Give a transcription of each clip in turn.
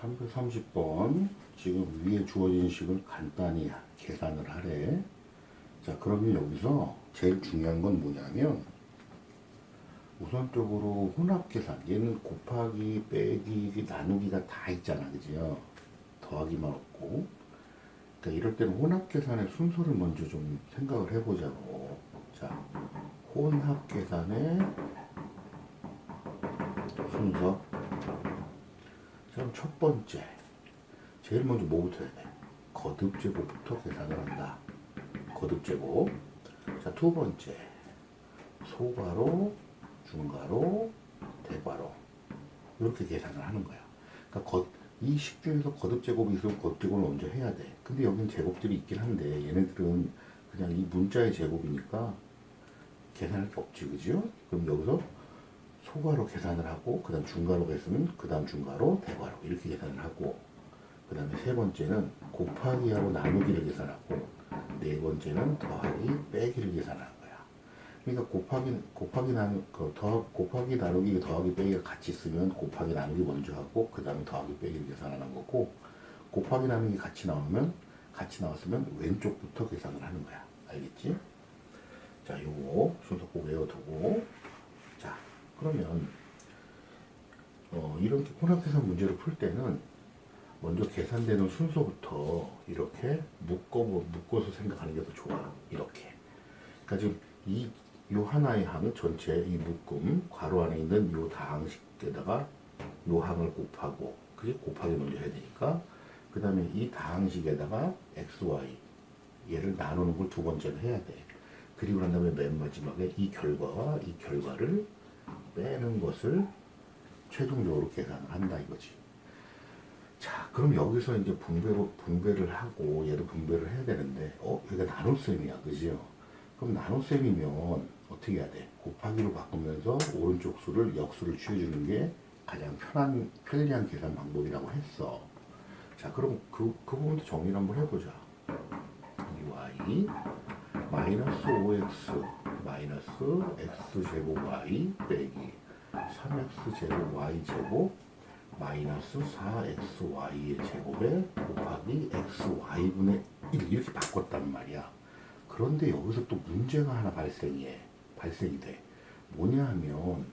330번 지금 위에 주어진 식을 간단히 계산을 하래. 자 그러면 여기서 제일 중요한 건 뭐냐면 우선적으로 혼합 계산 얘는 곱하기 빼기 나누기가 다 있잖아 그지요 더하기만 없고. 그러니까 이럴 때는 혼합 계산의 순서를 먼저 좀 생각을 해보자고. 자 혼합 계산의 순서. 자, 그럼 첫 번째 제일 먼저 뭐부터 해야 돼? 거듭 제곱부터 계산을 한다. 거듭 제곱. 자, 두 번째 소괄호, 중괄호, 대괄호 이렇게 계산을 하는 거야. 그러니까 거, 이 식 중에서 거듭 제곱이 있으면 거듭 제곱을 먼저 해야 돼. 근데 여기는 제곱들이 있긴 한데 얘네들은 그냥 이 문자의 제곱이니까 계산할 게 없지, 그죠? 그럼 여기서 소괄호 계산을 하고 그 다음 중괄호가 있으면 그다음 중괄호 대괄호 이렇게 계산을 하고 그 다음에 세 번째는 곱하기하고 나누기를 계산하고 네 번째는 더하기 빼기를 계산하는 거야. 그러니까 곱하기 곱하기 나누 그더 곱하기 나누기 더하기 빼기가 같이 쓰면 곱하기 나누기 먼저 하고 그 다음에 더하기 빼기를 계산하는 거고 곱하기 나누기 같이 나오면 같이 나왔으면 왼쪽부터 계산을 하는 거야. 알겠지? 자, 요거 순서 꼭 외워두고 자, 그러면 어, 이렇게 혼합계산 문제를 풀 때는 먼저 계산되는 순서부터 이렇게 묶어 묶어서 생각하는 게 더 좋아. 이렇게. 그러니까 지금 이 요 하나의 항 전체 이 묶음 괄호 안에 있는 요 다항식에다가 요 항을 곱하고 그게 곱하기 먼저 해야 되니까 그 다음에 이 다항식에다가 x, y 얘를 나누는 걸 두 번째로 해야 돼. 그리고 난 다음에 맨 마지막에 이 결과와 이 결과를 빼는 것을 최종적으로 계산을 한다 이거지. 자, 그럼 여기서 이제 분배로 분배를 하고 얘도 분배를 해야 되는데, 어, 여기가 나눗셈이야, 그지요? 그럼 나눗셈이면 어떻게 해야 돼? 곱하기로 바꾸면서 오른쪽 수를 역수를 취해주는 게 가장 편한 편리한 계산 방법이라고 했어. 자, 그럼 그, 그 부분도 정리를 한번 해보자. 2y 마이너스 5x 마이너스 x 제곱 y 빼기 3x 제곱 y 제곱 마이너스 4xy의 제곱에 곱하기 xy분의 1 이렇게 바꿨단 말이야. 그런데 여기서 또 문제가 하나 발생이 해. 발생이 돼. 뭐냐 하면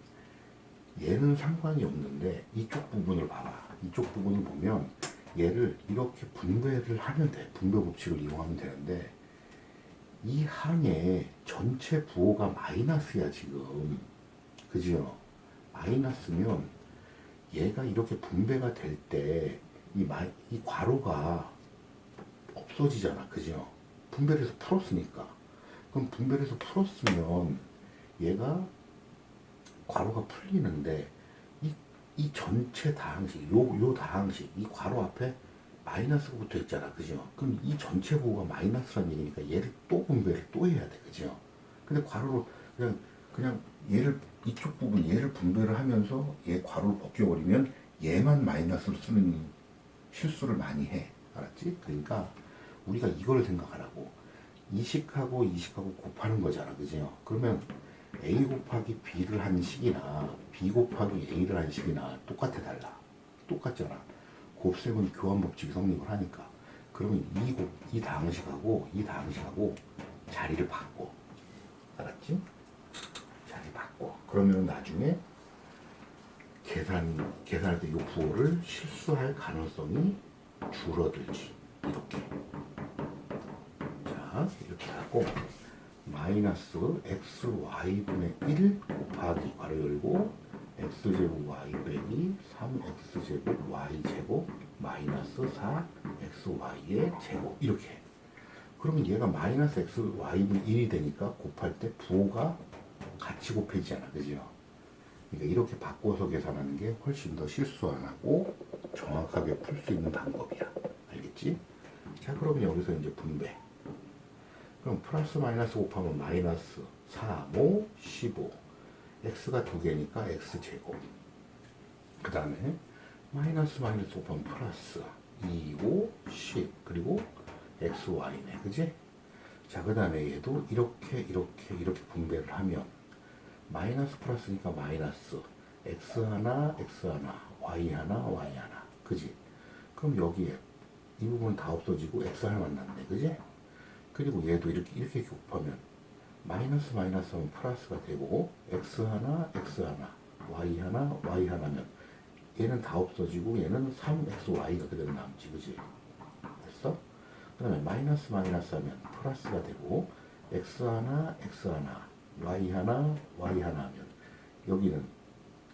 얘는 상관이 없는데 이쪽 부분을 봐봐. 이쪽 부분을 보면 얘를 이렇게 분배를 하면 돼. 분배 법칙을 이용하면 되는데 이 항의 전체 부호가 마이너스야 지금. 그지요? 마이너스면 얘가 이렇게 분배가 될 때 이 이 괄호가 없어지잖아. 그죠? 분배를 해서 풀었으니까. 그럼 분배를 해서 풀었으면 얘가 괄호가 풀리는데 이, 이 전체 다항식, 요, 요 다항식, 이 괄호 앞에 마이너스가 붙어 있잖아. 그죠? 그럼 이 전체 부호가 마이너스란 얘기니까 얘를 또 분배를 또 해야 돼. 그죠? 근데 괄호로 그냥, 그냥 얘를, 이쪽 부분 얘를 분배를 하면서 얘 괄호를 벗겨 버리면 얘만 마이너스를 쓰는 실수를 많이 해. 알았지? 그러니까 우리가 이걸 생각하라고. 이식하고 이식하고 곱하는 거잖아. 그죠? 그러면 A 곱하기 B를 한 식이나 B 곱하기 A를 한 식이나 똑같아 달라. 똑같잖아. 곱셈은 교환 법칙이 성립을 하니까. 그러면 이, 곱, 이 다항식하고 이 다항식하고 자리를 바꿔. 알았지? 자리 바꿔. 그러면 나중에 계산, 계산할 때 이 부호를 실수할 가능성이 줄어들지. 이렇게. 자, 이렇게 하고, 마이너스 xy분의 1 곱하기 괄호 열고 x제곱 y 빼기 3x제곱 y제곱 마이너스 4xy의 제곱. 이렇게. 그러면 얘가 마이너스 xy분의 1이 되니까 곱할 때 부호가 같이 곱해지잖아. 그죠? 그러니까 이렇게 바꿔서 계산하는 게 훨씬 더 실수 안 하고 정확하게 풀 수 있는 방법이야. 알겠지? 자 그러면 여기서 이제 분배. 그럼 플러스 마이너스 곱하면 마이너스 4, 5, 15 x가 두 개니까 x제곱 그 다음에 마이너스 마이너스 곱하면 플러스 2, 5, 10 그리고 xy네 그지? 자 그 다음에 얘도 이렇게 이렇게 이렇게 분배를 하면 마이너스 플러스니까 마이너스 x 하나 x 하나 y 하나 y 하나 그지? 그럼 여기에 이 부분 다 없어지고 x 하나만 남네, 그지? 그리고 얘도 이렇게 이렇게 곱하면 마이너스 마이너스 하면 플러스가 되고 x 하나 x 하나 y 하나 y 하나면 얘는 다 없어지고 얘는 3xy가 그대로 남지, 그지? 됐어? 그 다음에 마이너스 마이너스 하면 플러스가 되고 x 하나 x 하나 y 하나 y 하나 하면 여기는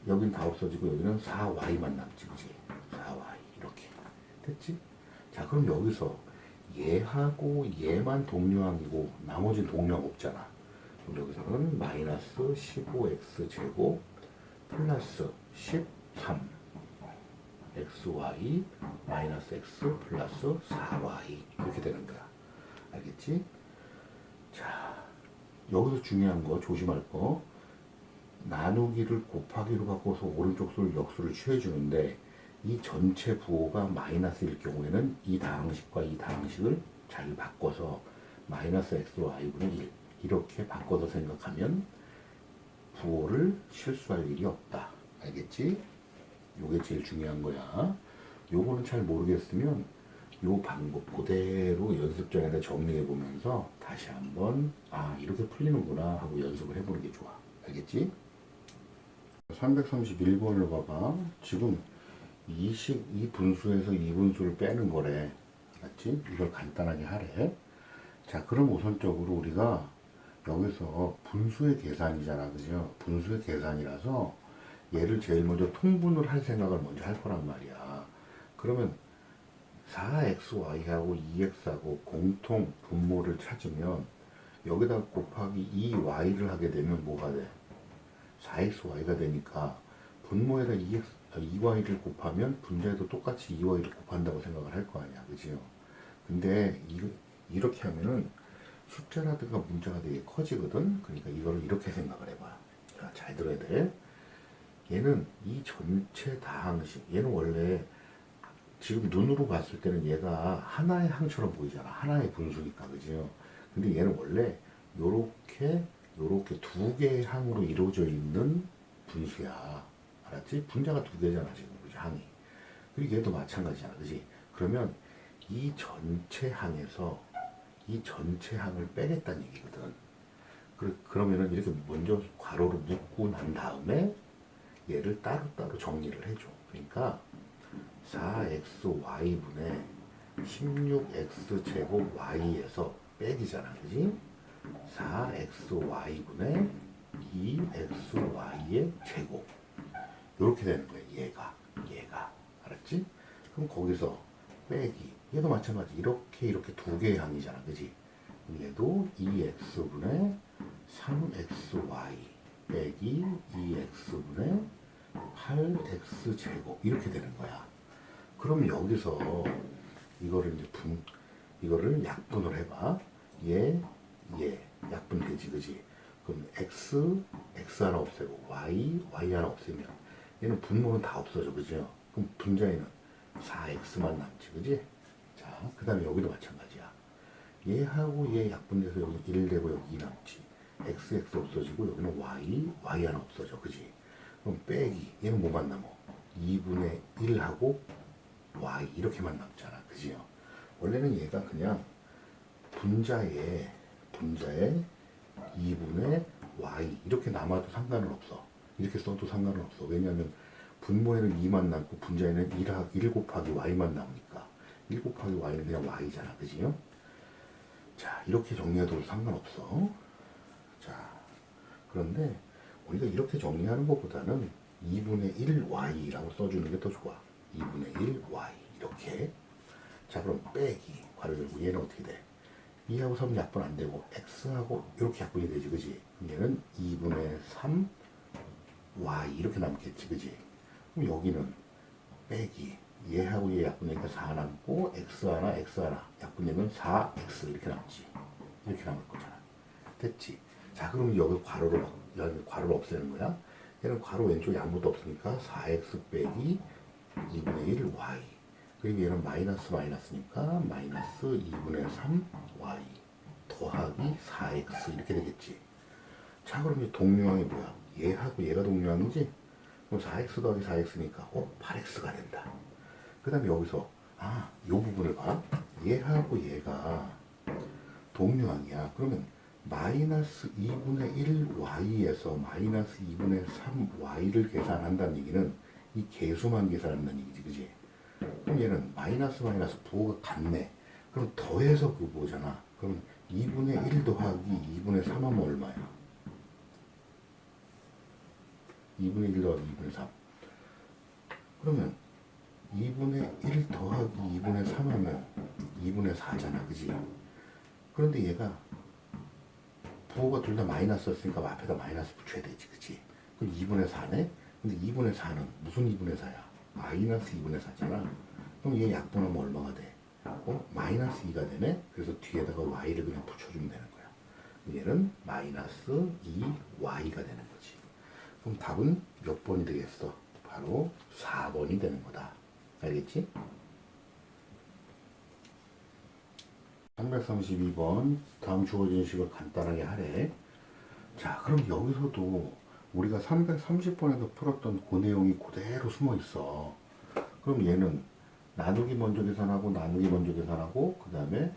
여긴 다 없어지고 여기는 4y만 남지 그지 4y 이렇게 됐지 자 그럼 여기서 얘하고 얘만 동류항이고 나머지는 동류항 없잖아 그럼 여기서는 마이너스 15x 제곱 플러스 13 xy 마이너스 x 플러스 4y 이렇게 되는 거야. 알겠지? 자 여기서 중요한 거 조심할 거. 나누기를 곱하기로 바꿔서 오른쪽 수를 역수를 취해주는데 이 전체 부호가 마이너스일 경우에는 이 다항식과 이 다항식을 잘 바꿔서 마이너스 x y분의 1 이렇게 바꿔서 생각하면 부호를 실수할 일이 없다. 알겠지? 요게 제일 중요한 거야. 요거는 잘 모르겠으면 요 방법 그대로 연습장에다 정리해 보면서 다시 한번 아 이렇게 풀리는구나 하고 연습을 해보는 게 좋아. 알겠지? 331번을 봐봐. 지금 이식 이 분수에서 이 분수를 빼는 거래. 맞지? 이걸 간단하게 하래. 자, 그럼 우선적으로 우리가 여기서 분수의 계산이잖아. 그죠? 분수의 계산이라서 얘를 제일 먼저 통분을 할 생각을 먼저 할 거란 말이야. 그러면 4xy하고 2x하고 공통 분모를 찾으면 여기다 곱하기 2y를 하게 되면 뭐가 돼? 4xy가 되니까 분모에다 2x, 2y를 곱하면 분자에도 똑같이 2y를 곱한다고 생각을 할 거 아니야. 그지요? 근데 이, 이렇게 하면은 숫자라든가 문자가 되게 커지거든. 그러니까 이거를 이렇게 생각을 해봐. 자, 잘 들어야 돼. 얘는 이 전체 다항식, 얘는 원래 지금 눈으로 봤을 때는 얘가 하나의 항처럼 보이잖아. 하나의 분수니까, 그지요? 근데 얘는 원래 요렇게, 요렇게 두 개의 항으로 이루어져 있는 분수야. 알았지? 분자가 두 개잖아, 지금, 그지? 항이. 그리고 얘도 마찬가지잖아, 그지? 그러면 이 전체 항에서 이 전체 항을 빼겠다는 얘기거든. 그, 그러면은 이렇게 먼저 괄호로 묶고 난 다음에 얘를 따로따로 정리를 해줘. 그러니까 4xy분의 16x 제곱 y에서 빼기잖아. 그지? 4xy분의 2xy의 제곱. 이렇게 되는 거야. 얘가. 얘가. 알았지? 그럼 거기서 빼기. 얘도 마찬가지. 이렇게 이렇게 두 개의 항이잖아. 그지? 얘도 2x분의 3xy 빼기 2x분의 8x 제곱 이렇게 되는 거야. 그럼 여기서 이거를 이제 분 이거를 약분을 해봐. 얘, 얘 약분 되지, 그지? 그럼 x, x 하나 없애고 y, y 하나 없애면 얘는 분모는 다 없어져, 그죠? 그럼 분자에는 4x만 남지, 그지? 자, 그 다음에 여기도 마찬가지야. 얘하고 얘 약분돼서 여기 1 되고 여기 2 남지. x, x 없어지고 여기는 y, y 하나 없어져, 그지? 그럼 빼기 얘는 뭐만 남어? 2분의 1하고 y 이렇게만 남잖아 그지요? 원래는 얘가 그냥 분자에 분자에 2분의 y 이렇게 남아도 상관은 없어 이렇게 써도 상관은 없어 왜냐하면 분모에는 2만 남고 분자에는 1, 1 곱하기 y만 나오니까 1 곱하기 y는 그냥 y잖아 그지요? 자 이렇게 정리해도 상관없어 자 그런데 우리가 이렇게 정리하는 것보다는 2분의 1y라고 써주는 게 더 좋아. 2분의 1y 이렇게. 자 그럼 빼기 괄호 열고 얘는 어떻게 돼? 2하고 3 약분 안 되고 x하고 이렇게 약분이 되지 그지? 얘는 2분의 3y 이렇게 남겠지 그지? 그럼 여기는 빼기 얘하고 얘 약분되니까 4 남고 x 하나 x 하나 약분되면 4x 이렇게 남지 이렇게 남을 거잖아 됐지? 자 그럼 여기 괄호로 바 여기 괄호를 없애는 거야. 얘는 괄호 왼쪽에 아무것도 없으니까 4x 빼기 2분의 1 y. 그리고 얘는 마이너스 마이너스니까 마이너스 2분의 3 y 더하기 4x 이렇게 되겠지. 자 그럼 이 동류항이 뭐야? 얘하고 얘가 동류항이지? 그럼 4x 더하기 4x니까 어 8x가 된다. 그 다음에 여기서 아, 요 부분을 봐. 얘하고 얘가 동류항이야. 그러면 마이너스 2분의 1y에서 마이너스 2분의 3y를 계산한다는 얘기는 이 개수만 계산한다는 얘기지, 그지? 그럼 얘는 마이너스 마이너스 부호가 같네. 그럼 더해서 그 부호잖아. 그럼 2분의 1 더하기 2분의 3 하면 얼마야? 2분의 1 더하기 2분의 3. 그러면 2분의 1 더하기 2분의 3 하면 2분의 4잖아. 그지? 그런데 얘가 부호가 둘 다 마이너스였으니까 앞에다 마이너스 붙여야 되지. 그치? 그럼 2분의 4네? 근데 2분의 4는 무슨 2분의 4야? 마이너스 2분의 4잖아. 그럼 얘 약분하면 얼마가 돼? 어? 마이너스 2가 되네? 그래서 뒤에다가 y를 그냥 붙여주면 되는 거야. 얘는 마이너스 2y가 되는 거지. 그럼 답은 몇 번이 되겠어? 바로 4번이 되는 거다. 알겠지? 332번 다음 주어진 식을 간단하게 하래. 자, 그럼 여기서도 우리가 330번에서 풀었던 그 내용이 그대로 숨어 있어. 그럼 얘는 나누기 먼저 계산하고 나누기 먼저 계산하고 그 다음에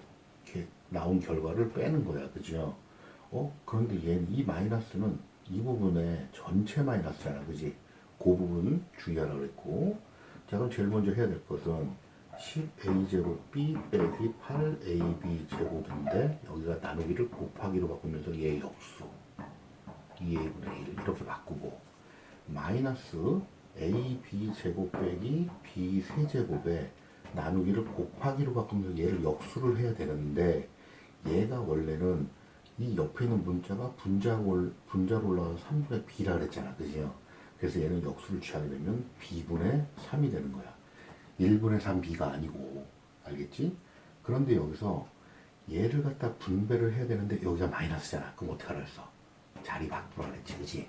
나온 결과를 빼는 거야, 그죠? 어? 그런데 얘이 마이너스는 이 부분에 전체 마이너스잖아, 그지? 그 부분 주의하라 그랬고. 자, 그럼 제일 먼저 해야 될 것은 10a 제곱 b 빼기 8ab 제곱인데 여기가 나누기를 곱하기로 바꾸면서 얘 역수 2a분의 1 이렇게 바꾸고 마이너스 ab 제곱 빼기 b 세제곱에 나누기를 곱하기로 바꾸면서 얘를 역수를 해야 되는데 얘가 원래는 이 옆에 있는 문자가 분자로, 올- 분자로 올라가서 3분의 b라 그랬잖아 그죠? 그래서 얘는 역수를 취하게 되면 b분의 3이 되는 거야 1분의 3b가 아니고 알겠지? 그런데 여기서 얘를 갖다 분배를 해야 되는데 여기가 마이너스잖아 그럼 어떻게 하라 했어? 자리 바꾸라 그랬지 그지?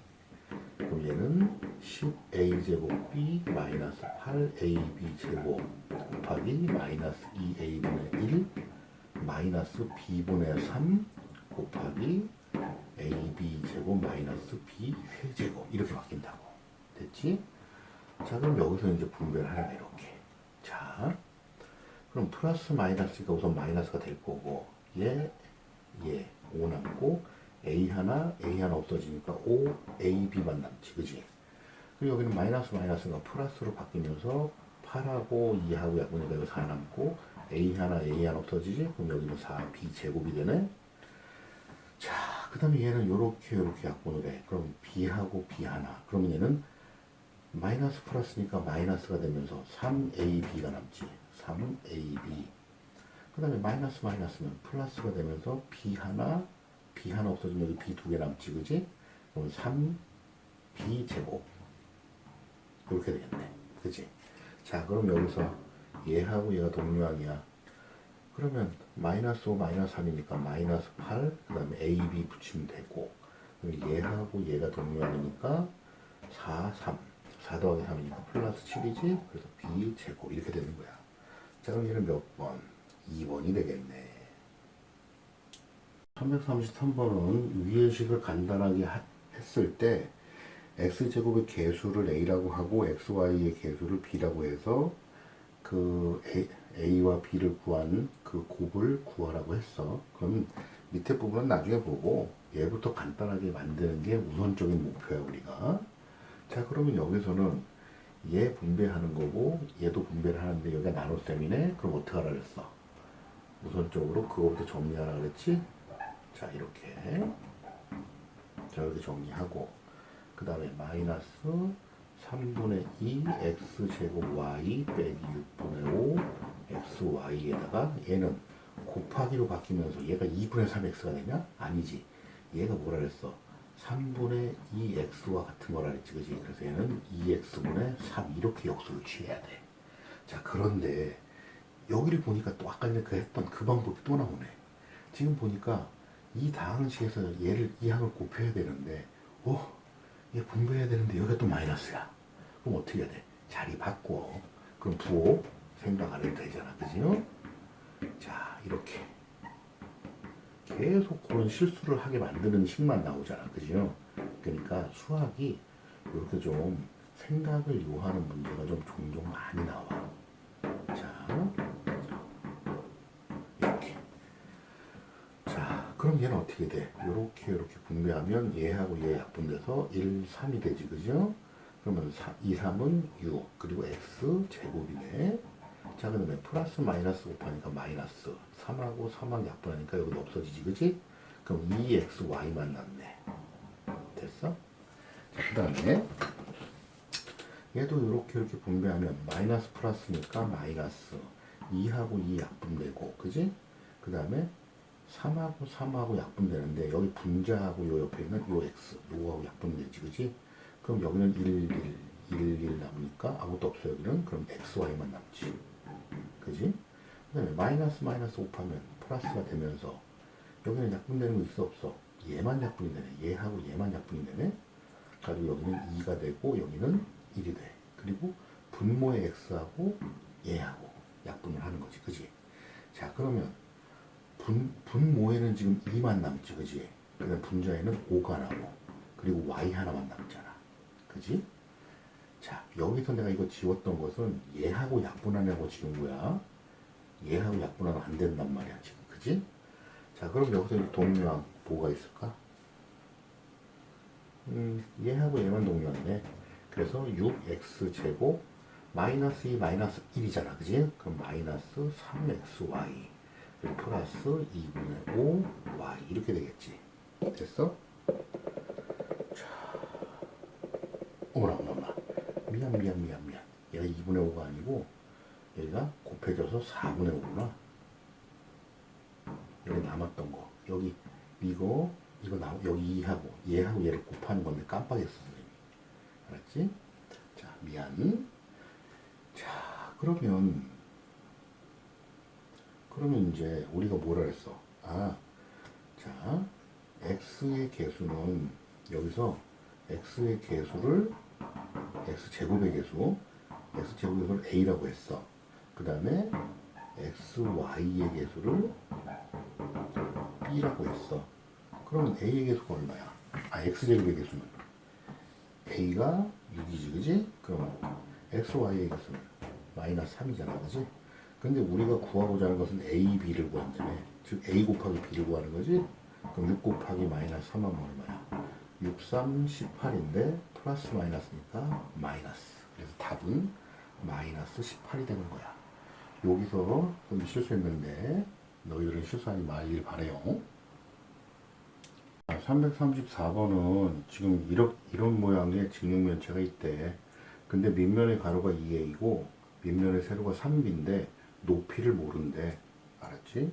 그럼 얘는 10a 제곱 b 마이너스 8ab 제곱 곱하기 마이너스 2a분의 1 마이너스 b분의 3 곱하기 ab 제곱 마이너스 b 세제곱 이렇게 바뀐다고 됐지? 자 그럼 여기서 이제 분배를 하려면 이렇게 자 그럼 플러스 마이너스가 우선 마이너스가 될 거고 얘, 얘, 5 남고 A 하나, A 하나 없어지니까 O, A, B만 남지 그지? 그리고 여기는 마이너스 마이너스가 플러스로 바뀌면서 8하고 2하고 약분이니까 여기 4 남고 A 하나, A 하나 없어지지? 그럼 여기는 4, B 제곱이 되네? 자, 그 다음에 얘는 요렇게 요렇게 약분을 해. 그럼 B하고 B 하나. 그러면 얘는 마이너스 플러스니까 마이너스가 되면서 3AB가 남지. 3AB. 그 다음에 마이너스 마이너스면 플러스가 되면서 B 하나, B 하나 없어지면 여기 B 두 개 남지, 그지? 그럼 3B 제곱. 이렇게 되겠네. 그지? 자, 그럼 여기서 얘하고 얘가 동류항이야. 그러면 마이너스 5 마이너스 3이니까 마이너스 8, 그 다음에 AB 붙이면 되고, 그럼 얘하고 얘가 동류항이니까 4, 3. 4 더하기 3이니까 플러스 7이지? 그래서 B 제곱 이렇게 되는 거야. 자, 그럼 얘는 몇 번? 2번이 되겠네. 333번은 위의 식을 간단하게 하- 했을 때 x제곱의 개수를 a라고 하고 xy의 개수를 b라고 해서 그 A, a와 b를 구한 그 곱을 구하라고 했어. 그럼 밑에 부분은 나중에 보고 얘부터 간단하게 만드는 게 우선적인 목표야 우리가. 자 그러면 여기서는 얘 분배하는 거고 얘도 분배를 하는데 여기가 나눗셈이네. 그럼 어떻게 하라 그랬어? 우선적으로 그거부터 정리하라 그랬지? 자 이렇게 자 이렇게 정리하고 그 다음에 마이너스 3분의 2 x제곱 y 빼기 6분의 5 xy에다가 얘는 곱하기로 바뀌면서 얘가 2분의 3x가 되냐? 아니지 얘가 뭐라 그랬어? 3분의 2x와 같은 거라 그랬지 그지? 그래서 얘는 2x분의 3 이렇게 역수를 취해야 돼 자 그런데 여기를 보니까 또 아까 전에 그 했던 그 방법이 또 나오네 지금 보니까 이 다항식에서 얘를 이 항을 곱해야 되는데 어? 얘 분배해야 되는데 여기가 또 마이너스야 그럼 어떻게 해야 돼? 자리 바꿔 그럼 부호 생각 안 해도 되잖아 그지요? 자 이렇게 계속 그런 실수를 하게 만드는 식만 나오잖아. 그죠? 그러니까 수학이 이렇게 좀 생각을 요하는 문제가 좀 종종 많이 나와. 자, 이렇게. 자, 그럼 얘는 어떻게 돼? 이렇게 이렇게 분배하면 얘하고 얘 약분돼서 1, 3이 되지. 그죠? 그러면 2, 3은 6, 그리고 x 제곱이네. 자 그다음에 플러스 마이너스 곱하니까 마이너스 3하고 3하고 약분하니까 여기도 없어지지 그지? 그럼 2xy만 남네 됐어? 자 그다음에 얘도 이렇게 이렇게 분배하면 마이너스 플러스니까 마이너스 2하고 2 약분되고 그지? 그 다음에 3하고 3하고 약분되는데 여기 분자하고 요 옆에 있는 요 x 요거하고 약분되지 그지? 그럼 여기는 1, 1, 1, 1 남으니까 아무것도 없어 여기는 그럼 xy만 남지 그지? 그 다음에 마이너스 마이너스 곱하면 플러스가 되면서 여기는 약분되는 거 있어 없어? 얘만 약분이 되네 얘하고 얘만 약분이 되네 가지고 여기는 2가 되고 여기는 1이 돼. 그리고 분모의 x하고 얘하고 약분을 하는 거지. 그지? 자, 그러면 분, 분모에는 지금 2만 남지. 그지? 그다음 분자에는 5가 나고 그리고 y 하나만 남잖아. 그지? 자, 여기서 내가 이거 지웠던 것은 얘하고 약분하냐고 지운 거야. 얘하고 약분하면 안 된단 말이야, 지금. 그지? 자, 그럼 여기서 동료항 뭐가 있을까? 음, 얘하고 얘만 동료하네. 그래서 6x 제곱 마이너스 2 마이너스 1이잖아. 그지? 그럼 마이너스 3xy 그리고 플러스 2분의 5y 이렇게 되겠지. 됐어? 5분의 5가 아니고 얘가 곱해져서 4분의 5구나. 여기 남았던 거. 여기 이거 이거 나 여기 하고 얘하고 얘를 곱하는 건데 깜빡했어 선생님. 알았지? 자 미안. 자 그러면 그러면 이제 우리가 뭐라 그랬어 아, 자 x의 개수는 여기서 x의 개수를 x제곱의 개수 x 제곱의 개수를 a라고 했어. 그 다음에 xy의 개수를 b라고 했어. 그러면 a의 개수가 얼마야? 아 x제곱의 개수는 a가 6이지 그지? 그럼 xy의 개수는 마이너스 3이잖아 그지? 근데 우리가 구하고자 하는 것은 a, b를 구한다며 즉 a 곱하기 b를 구하는 거지? 그럼 6 곱하기 마이너스 3하면 얼마야? 6, 3, 18인데 플러스 마이너스니까 마이너스 그래서 답은 마이너스 18이 되는 거야 여기서 좀 실수했는데 너희들은 실수하지 말길 바래요 334번은 지금 이런, 이런 모양의 직육면체가 있대. 근데 밑면의 가로가 2a이고 밑면의 세로가 3b인데 높이를 모른대. 알았지?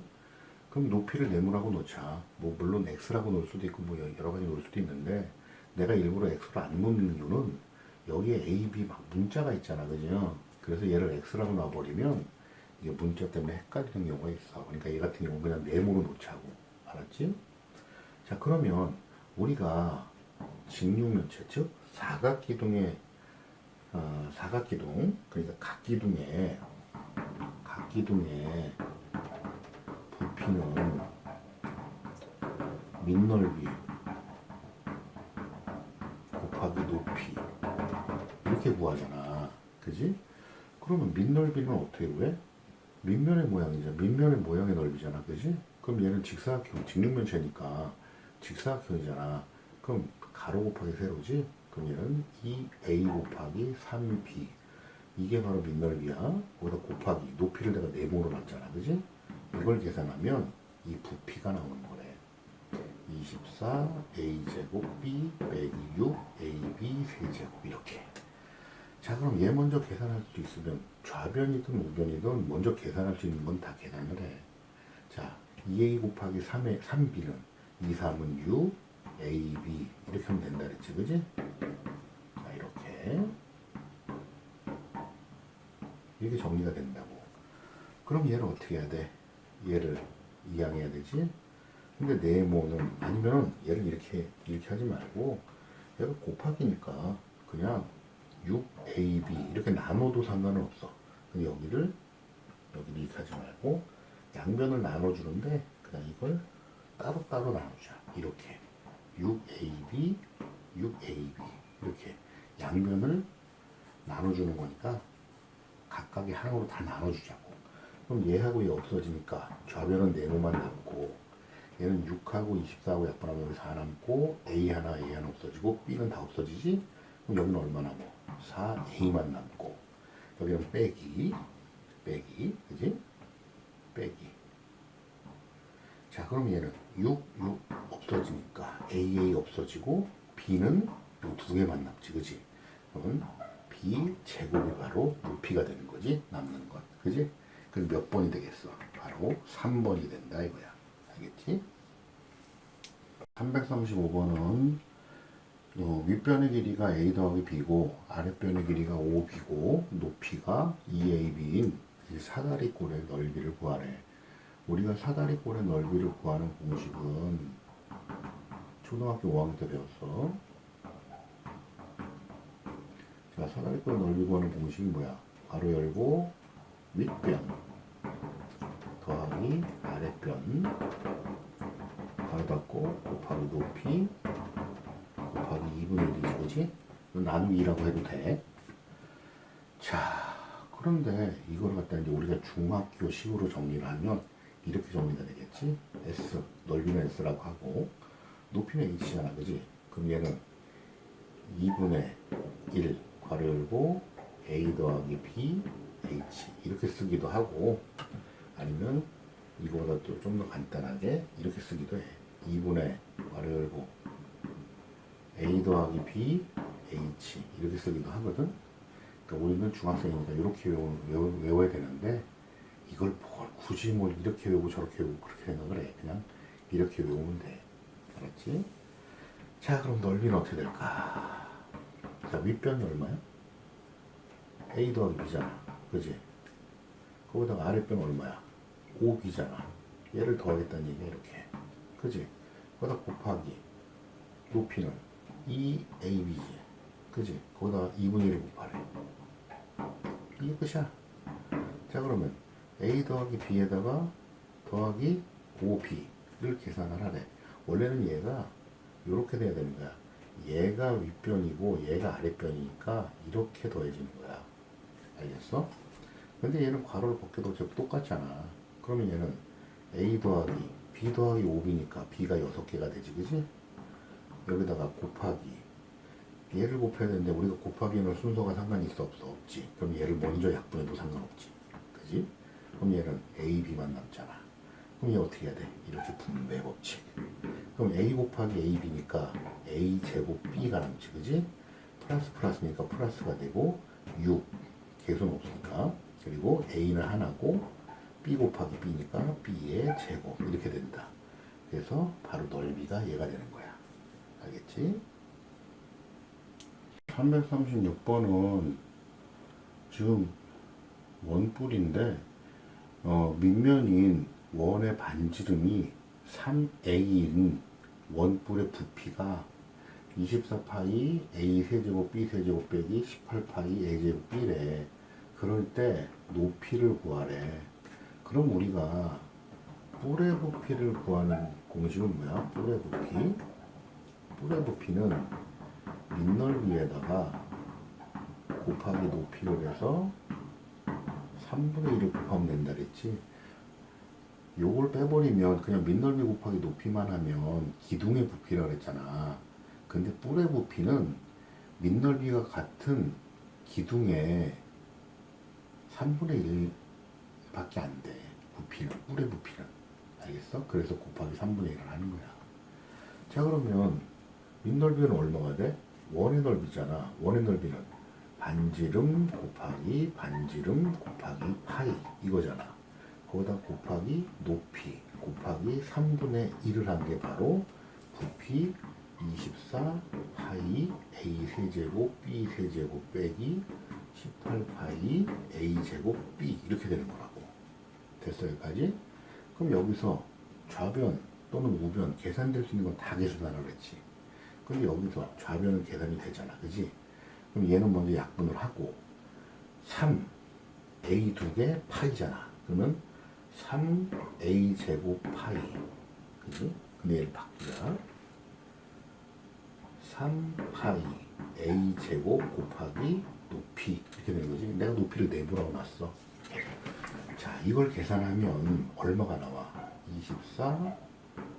그럼 높이를 네모라고 놓자. 뭐 물론 x라고 놓을 수도 있고 뭐 여러 가지 놓을 수도 있는데 내가 일부러 x로 안 놓는 이유는 여기에 a, b 막 문자가 있잖아. 그죠? 그래서 얘를 x라고 놔버리면 이게 문자 때문에 헷갈리는 경우가 있어. 그러니까 얘 같은 경우는 그냥 네모로 놓자고. 알았지? 자 그러면 우리가 직육면체 즉 사각기둥의 어, 사각기둥 그러니까 각기둥의 각기둥의 부피는 밑넓이 곱하기 높이 이렇게 구하잖아 그지? 그러면 밑넓이는 어떻게 구해? 밑면의 모양이잖아 밑면의 모양의 넓이잖아 그지? 그럼 얘는 직사각형 직육면체니까 직사각형이잖아. 그럼 가로 곱하기 세로지? 그럼 얘는 2a 곱하기 3b 이게 바로 밑넓이야. 거기다 곱하기 높이를 내가 네모로 놨잖아. 그지? 이걸 계산하면 이 부피가 나오는 거래. 24 a 제곱 b 빼기 6 ab 세제곱 이렇게. 자 그럼 얘 먼저 계산할 수 있으면 좌변이든 우변이든 먼저 계산할 수 있는 건 다 계산을 해. 자 2a 곱하기 3의 3b는 2, 3은 6, A, B 이렇게 하면 된다 그랬지 그지? 자 이렇게 이렇게 정리가 된다고 그럼 얘를 어떻게 해야 돼? 얘를 이항해야 되지? 근데 네모는 아니면 얘를 이렇게 이렇게 하지 말고 얘가 곱하기니까 그냥 6AB 이렇게 나눠도 상관은 없어 근데 여기를 여기를 이렇게 하지 말고 양변을 나눠주는데 그냥 이걸 따로따로 나누자. 이렇게 6AB, 6AB 이렇게 양면을 나눠주는 거니까 각각의 항으로 다 나눠주자고. 그럼 얘하고 얘 없어지니까 좌변은 네모만 남고 얘는 6하고 24하고 약분하면 여기 4 남고 A 하나 A 하나 없어지고 B는 다 없어지지 그럼 여기는 얼마 남 어 4A만 남고. 여기는 빼기. 빼기. 그지? 빼기. 자 그럼 얘는 6 6 없어지니까 AA 없어지고 B는 요두 개만 남지. 그지? 그러면 B 제곱이 바로 높이가 되는 거지 남는 것. 그지? 그럼 몇 번이 되겠어? 바로 3번이 된다 이거야. 알겠지? 335번은 어, 윗변의 길이가 a 더하기 b고 아랫변의 길이가 5b고 높이가 2ab인 이 사다리꼴의 넓이를 구하래. 우리가 사다리꼴의 넓이를 구하는 공식은 초등학교 5학년 때 배웠어. 자, 사다리꼴 넓이 구하는 공식이 뭐야? 괄호 열고 윗변 더하기 아랫변 괄호 닫고 곱하기 높이 곱하기 2분의 1이지, 그지? 나누기라고 해도 돼. 자, 그런데 이걸 갖다 이제 우리가 중학교 식으로 정리를 하면 이렇게 정리가 되겠지? S, 넓이는 S라고 하고, 높이는 H잖아, 그지? 그럼 얘는 2분의 1, 괄호 열고, A 더하기 B, H. 이렇게 쓰기도 하고, 아니면 이거보다 또 좀 더 간단하게 이렇게 쓰기도 해. 2분의 괄호 열고, A 더하기 B, H 이렇게 쓰기도 하거든. 그러니까 우리는 중학생이니까 이렇게 외우, 외워야 되는데 이걸 뭘 굳이 뭘 이렇게 외우고 저렇게 외우고 그렇게 생각을 해. 그냥 이렇게 외우면 돼. 알았지? 자 그럼 넓이는 어떻게 될까? 자 윗변이 얼마야? A 더하기 B잖아. 그지? 거기다가 아랫변 얼마야? 5B잖아. 얘를 더하겠다는 얘기야 이렇게. 그지? 거기다 곱하기 높이는 2AB지. 그지? 거기다 2분의 1을 곱하래. 이게 끝이야. 자, 그러면 A 더하기 B에다가 더하기 5B를 계산을 하래. 원래는 얘가 이렇게 돼야 되는 거야. 얘가 윗변이고 얘가 아랫변이니까 이렇게 더해지는 거야. 알겠어? 근데 얘는 괄호를 벗겨도 어차피 똑같잖아. 그러면 얘는 A 더하기 B 더하기 5B니까 B가 6개가 되지, 그지? 여기다가 곱하기. 얘를 곱해야 되는데 우리가 곱하기는 순서가 상관이 있어 없어? 없지. 그럼 얘를 먼저 약분해도 상관없지. 그지? 그럼 얘는 a b만 남잖아. 그럼 얘 어떻게 해야 돼? 이렇게 분배 법칙. 그럼 a 곱하기 a b니까 a 제곱 b가 남지 그지? 플러스 플러스니까 플러스가 되고 6 계수는 없으니까. 그리고 a는 하나고 b 곱하기 b니까 b의 제곱. 이렇게 된다. 그래서 바로 넓이가 얘가 되는 거야 알겠지? 336번은 지금 원뿔인데 어, 밑면인 원의 반지름이 3a인 원뿔의 부피가 24파이 a 세제곱 b 세제곱 빼기 18파이 a 제곱 b래 그럴 때 높이를 구하래 그럼 우리가 뿔의 부피를 구하는 공식은 뭐야? 뿔의 부피 뿔의 부피는 밑넓이에다가 곱하기 높이를 해서 3분의 1을 곱하면 된다 그랬지. 요걸 빼버리면 그냥 밑넓이 곱하기 높이만 하면 기둥의 부피라 그랬잖아. 근데 뿔의 부피는 밑넓이가 같은 기둥의 3분의 1 밖에 안 돼. 부피는 뿔의 부피는. 알겠어? 그래서 곱하기 3분의 1을 하는 거야. 자 그러면 밑넓이는 얼마가 돼? 원의 넓이잖아. 원의 넓이는 반지름 곱하기 반지름 곱하기 파이 이거잖아. 거기다 곱하기 높이 곱하기 3분의 1을 한 게 바로 부피 24 파이 a 세제곱 b 세제곱 빼기 18 파이 a 제곱 b 이렇게 되는 거라고. 됐어 여기까지? 그럼 여기서 좌변 또는 우변 계산될 수 있는 건 다 계산하라 그랬지. 근데 여기서 좌변은 계산이 되잖아. 그지? 그럼 얘는 먼저 약분을 하고 3 a 두 개 파이잖아. 그러면 3a 제곱 파이. 그지? 근데 얘를 바꾸자. 3 파이 a 제곱 곱하기 높이 이렇게 되는 거지. 내가 높이를 내부라고 놨어. 자, 이걸 계산하면 얼마가 나와? 24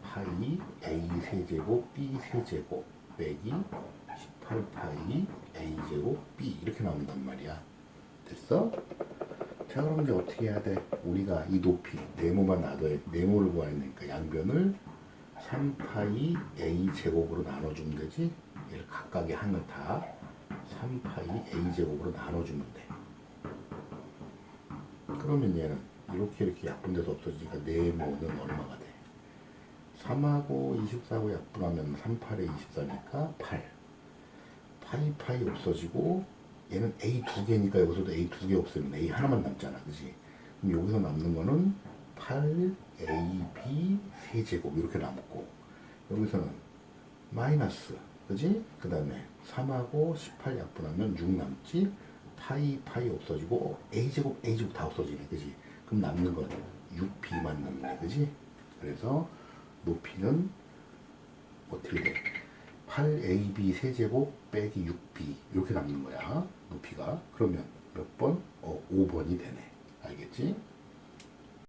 파이 A 세제곱 B 세제곱 빼기 18 파이 A 제곱 B 이렇게 나온단 말이야. 됐어? 자 그럼 이제 어떻게 해야 돼? 우리가 이 높이 네모만 놔둬야 네모를 구해야 되니까 양변을 3파이 A 제곱으로 나눠주면 되지? 얘를 각각의 항을 다 3파이 A 제곱으로 나눠주면 돼. 그러면 얘는 이렇게 이렇게 약분돼서 없어지니까 네모는 얼마가 돼? 3하고 24하고 약분하면 3, 8에 24니까 8. 파이 파이 없어지고 얘는 A 두 개니까 여기서도 A 두 개 없으면 A 하나만 남잖아. 그지? 그럼 여기서 남는 거는 8 AB 세제곱 이렇게 남고 여기서는 마이너스 그지? 그 다음에 3하고 18 약분하면 6 남지 파이 파이 없어지고 A제곱 A제곱 다 없어지네 그지? 그럼 남는 건 6B만 남네 그지? 그래서 높이는 어떻게 돼? 8AB 세제곱 빼기 6B 이렇게 남는 거야 높이가 그러면 몇 번? 어 5번이 되네 알겠지?